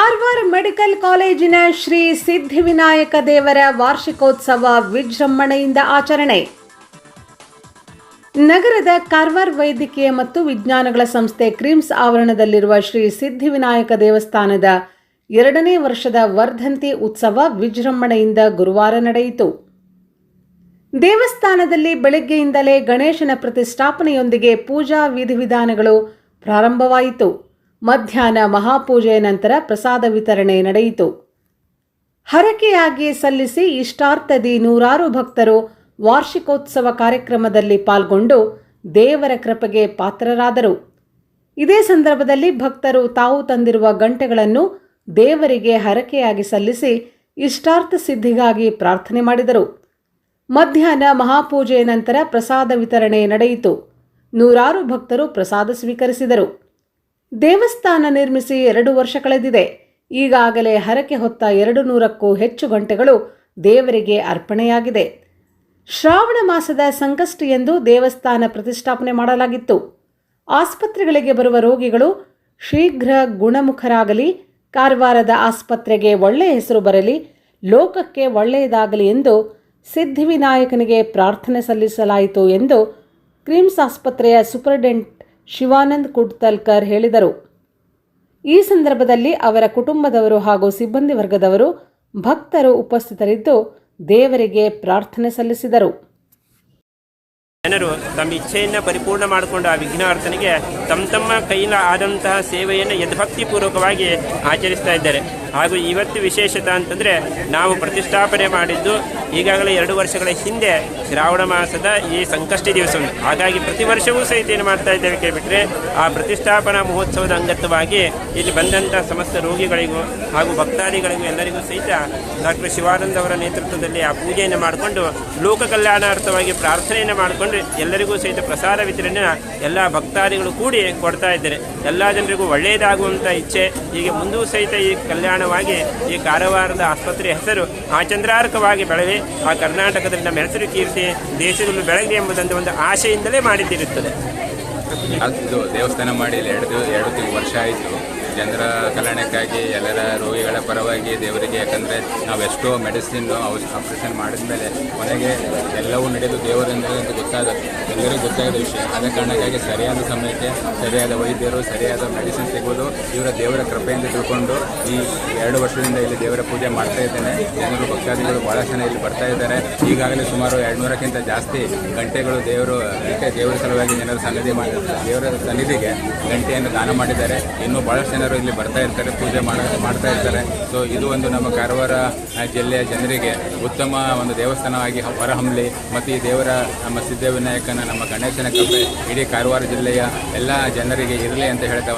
Karwar medical ಕಾಲೇಜಿನ ಶ್ರೀ ಸಿದ್ಧಿವಿನಾಯಕ ದೇವರ ವಾರ್ಷಿಕೋತ್ಸವ ವಿಜೃಂಭಣೆಯಿಂದ ಆಚರಣೆ. ನಗರದ ಕಾರವಾರ ವೈದ್ಯಕೀಯ ಮತ್ತು ವಿಜ್ಞಾನಗಳ ಸಂಸ್ಥೆ ಕ್ರಿಮ್ಸ್ ಆವರಣದಲ್ಲಿರುವ ಶ್ರೀ ಸಿದ್ಧಿವಿನಾಯಕ ದೇವಸ್ಥಾನದ ಎರಡನೇ ವರ್ಷದ ವರ್ಧಂತಿ ಉತ್ಸವ ವಿಜೃಂಭಣೆಯಿಂದ ಗುರುವಾರ ನಡೆಯಿತು. ದೇವಸ್ಥಾನದಲ್ಲಿ ಬೆಳಗ್ಗೆಯಿಂದಲೇ ಗಣೇಶನ ಪ್ರತಿಷ್ಠಾಪನೆಯೊಂದಿಗೆ ಪೂಜಾ ವಿಧಿವಿಧಾನಗಳು ಪ್ರಾರಂಭವಾಯಿತು. ಮಧ್ಯಾಹ್ನ ಮಹಾಪೂಜೆಯ ನಂತರ ಪ್ರಸಾದ ವಿತರಣೆ ನಡೆಯಿತು. ಹರಕೆಯಾಗಿ ಸಲ್ಲಿಸಿ ಇಷ್ಟಾರ್ಥದಿ ನೂರಾರು ಭಕ್ತರು ವಾರ್ಷಿಕೋತ್ಸವ ಕಾರ್ಯಕ್ರಮದಲ್ಲಿ ಪಾಲ್ಗೊಂಡು ದೇವರ ಕೃಪೆಗೆ ಪಾತ್ರರಾದರು. ಇದೇ ಸಂದರ್ಭದಲ್ಲಿ ಭಕ್ತರು ತಾವು ತಂದಿರುವ ಗಂಟೆಗಳನ್ನು ದೇವರಿಗೆ ಹರಕೆಯಾಗಿ ಸಲ್ಲಿಸಿ ಇಷ್ಟಾರ್ಥ ಸಿದ್ಧಿಗಾಗಿ ಪ್ರಾರ್ಥನೆ ಮಾಡಿದರು. ಮಧ್ಯಾಹ್ನ ಮಹಾಪೂಜೆಯ ನಂತರ ಪ್ರಸಾದ ವಿತರಣೆ ನಡೆಯಿತು. ನೂರಾರು ಭಕ್ತರು ಪ್ರಸಾದ ಸ್ವೀಕರಿಸಿದರು. ದೇವಸ್ಥಾನ ನಿರ್ಮಿಸಿ ಎರಡು ವರ್ಷ ಕಳೆದಿದೆ. ಈಗಾಗಲೇ ಹರಕೆ ಹೊತ್ತ ಎರಡು ನೂರಕ್ಕೂ ಹೆಚ್ಚು ಗಂಟೆಗಳು ದೇವರಿಗೆ ಅರ್ಪಣೆಯಾಗಿದೆ. ಶ್ರಾವಣ ಮಾಸದ ಸಂಕಷ್ಟ ಎಂದು ದೇವಸ್ಥಾನ ಪ್ರತಿಷ್ಠಾಪನೆ ಮಾಡಲಾಗಿತ್ತು. ಆಸ್ಪತ್ರೆಗಳಿಗೆ ಬರುವ ರೋಗಿಗಳು ಶೀಘ್ರ ಗುಣಮುಖರಾಗಲಿ, ಕಾರವಾರದ ಆಸ್ಪತ್ರೆಗೆ ಒಳ್ಳೆಯ ಹೆಸರು ಬರಲಿ, ಲೋಕಕ್ಕೆ ಒಳ್ಳೆಯದಾಗಲಿ ಎಂದು ಸಿದ್ಧಿವಿನಾಯಕನಿಗೆ ಪ್ರಾರ್ಥನೆ ಸಲ್ಲಿಸಲಾಯಿತು ಎಂದು ಕ್ರಿಮ್ಸ್ ಆಸ್ಪತ್ರೆಯ ಸೂಪರಿಂಟೆಂಡೆಂಟ್ ಶಿವಾನಂದ್ ಕುಡ್ತಲ್ಕರ್ ಹೇಳಿದರು. ಈ ಸಂದರ್ಭದಲ್ಲಿ ಅವರ ಕುಟುಂಬದವರು ಹಾಗೂ ಸಿಬ್ಬಂದಿ ವರ್ಗದವರು ಭಕ್ತರು ಉಪಸ್ಥಿತರಿದ್ದು ದೇವರಿಗೆ ಪ್ರಾರ್ಥನೆ ಸಲ್ಲಿಸಿದರು. ಜನರು ತಮ್ಮ ಇಚ್ಛೆಯನ್ನು ಪರಿಪೂರ್ಣ ಮಾಡಿಕೊಂಡು ಆ ವಿಘ್ನಾರ್ಥನಿಗೆ ತಮ್ಮ ತಮ್ಮ ಕೈಲ ಆದಂತಹ ಸೇವೆಯನ್ನು ಯಥಭಕ್ತಿಪೂರ್ವಕವಾಗಿ ಆಚರಿಸ್ತಾ ಇದ್ದಾರೆ. ಹಾಗೂ ಇವತ್ತು ವಿಶೇಷತೆ ಅಂತಂದರೆ ನಾವು ಪ್ರತಿಷ್ಠಾಪನೆ ಮಾಡಿದ್ದು ಈಗಾಗಲೇ ಎರಡು ವರ್ಷಗಳ ಹಿಂದೆ ಶ್ರಾವಣ ಮಾಸದ ಈ ಸಂಕಷ್ಟಿ ದಿವಸವನ್ನು ಹಾಗಾಗಿ ಪ್ರತಿ ವರ್ಷವೂ ಸಹಿತ ಏನು ಮಾಡ್ತಾ ಇದ್ದೇವೆ ಕೇಳಿಬಿಟ್ರೆ ಆ ಪ್ರತಿಷ್ಠಾಪನಾ ಮಹೋತ್ಸವದ ಅಂಗತ್ವವಾಗಿ ಇಲ್ಲಿ ಬಂದಂಥ ಸಮಸ್ತ ರೋಗಿಗಳಿಗೂ ಹಾಗೂ ಭಕ್ತಾದಿಗಳಿಗೂ ಎಲ್ಲರಿಗೂ ಸಹಿತ ಡಾಕ್ಟರ್ ಶಿವಾನಂದ ಅವರ ನೇತೃತ್ವದಲ್ಲಿ ಆ ಪೂಜೆಯನ್ನು ಮಾಡಿಕೊಂಡು ಲೋಕ ಕಲ್ಯಾಣಾರ್ಥವಾಗಿ ಪ್ರಾರ್ಥನೆಯನ್ನು ಮಾಡಿಕೊಂಡು ಎಲ್ಲರಿಗೂ ಸಹಿತ ಪ್ರಸಾದ ವಿತರಣೆ ಎಲ್ಲ ಭಕ್ತಾದಿಗಳು ಕೂಡಿ ಕೊಡ್ತಾ ಇದ್ದಾರೆ. ಎಲ್ಲ ಜನರಿಗೂ ಒಳ್ಳೆಯದಾಗುವಂಥ ಇಚ್ಛೆ. ಹೀಗೆ ಮುಂದೂ ಸಹಿತ ಈ ಕಲ್ಯಾಣವಾಗಿ ಈ ಕಾರವಾರದ ಆಸ್ಪತ್ರೆಯ ಹೆಸರು ಆಚಂದ್ರಾರ್ಕವಾಗಿ ಬೆಳವಿ. ಆ ಕರ್ನಾಟಕದಲ್ಲಿ ನಮ್ಮ ಹೆಸರು ಕೀರ್ತಿ ದೇಶದಲ್ಲೂ ಬೆಳಗ್ಗೆ ಎಂಬುದಂತ ಒಂದು ಆಶೆಯಿಂದಲೇ ಮಾಡಿದ್ದಿರುತ್ತದೆ. ಅದು ದೇವಸ್ಥಾನ ಮಾಡಿ ಎರಡು ಎರಡು ವರ್ಷ ಆಯಿತು. ಜನರ ಕಲ್ಯಾಣಕ್ಕಾಗಿ, ಎಲ್ಲರ ರೋಗಿಗಳ ಪರವಾಗಿ ದೇವರಿಗೆ, ಯಾಕಂದರೆ ನಾವು ಎಷ್ಟೋ ಮೆಡಿಸಿನ್ ಆಪರೇಷನ್ ಮಾಡಿದ ಮೇಲೆ ಕೊನೆಗೆ ಎಲ್ಲವೂ ನಡೆದು ದೇವರಿಂದ ಅಂತ ಗೊತ್ತಾದ ಎಲ್ಲರಿಗೂ ಗೊತ್ತಾಗದ ವಿಷಯ. ಆದ ಕಾರಣಕ್ಕಾಗಿ ಸರಿಯಾದ ಸಮಯಕ್ಕೆ, ಸರಿಯಾದ ವೈದ್ಯರು, ಸರಿಯಾದ ಮೆಡಿಸಿನ್ ಸಿಗೋದು ಇವರ ದೇವರ ಕೃಪೆಯಿಂದ ತಿಳ್ಕೊಂಡು ಈ ಎರಡು ವರ್ಷದಿಂದ ಇಲ್ಲಿ ದೇವರ ಪೂಜೆ ಮಾಡ್ತಾ ಇದ್ದೇನೆ. ಜನರು, ಭಕ್ತಾದಿಗಳು ಭಾಳ ಜನ ಇಲ್ಲಿ ಬರ್ತಾ ಇದ್ದಾರೆ. ಈಗಾಗಲೇ ಸುಮಾರು ಎರಡುನೂರಕ್ಕಿಂತ ಜಾಸ್ತಿ ಗಂಟೆಗಳು ದೇವರು ದೇವರ ಸಲುವಾಗಿ ಜನರ ಸನ್ನಿಧಿ ಮಾಡಿ ದೇವರ ಸನ್ನಿಧಿಗೆ ಗಂಟೆಯನ್ನು ದಾನ ಮಾಡಿದ್ದಾರೆ. ಇನ್ನೂ ಭಾಳಷ್ಟು ಜನರು ಇಲ್ಲಿ ಬರ್ತಾ ಇರ್ತಾರೆ, ಪೂಜೆ ಮಾಡ, ಮಾಡ್ತಾ ಇರ್ತಾರೆ. ಸೊ ಇದು ಒಂದು ನಮ್ಮ ಕಾರವಾರ ಜಿಲ್ಲೆಯ ಜನರಿಗೆ ಉತ್ತಮ ಒಂದು ದೇವಸ್ಥಾನವಾಗಿ ಹೊರಹೊಮ್ಮಲಿ ಮತ್ತು ಈ ದೇವರ, ನಮ್ಮ ಸಿದ್ಧವಿನಾಯಕನ, ನಮ್ಮ ಗಣೇಶನ ಕೃಪೆ ಇಡೀ ಕಾರವಾರ ಜಿಲ್ಲೆಯ ಎಲ್ಲ ಜನರಿಗೆ ಇರಲಿ ಅಂತ ಹೇಳ್ತಾ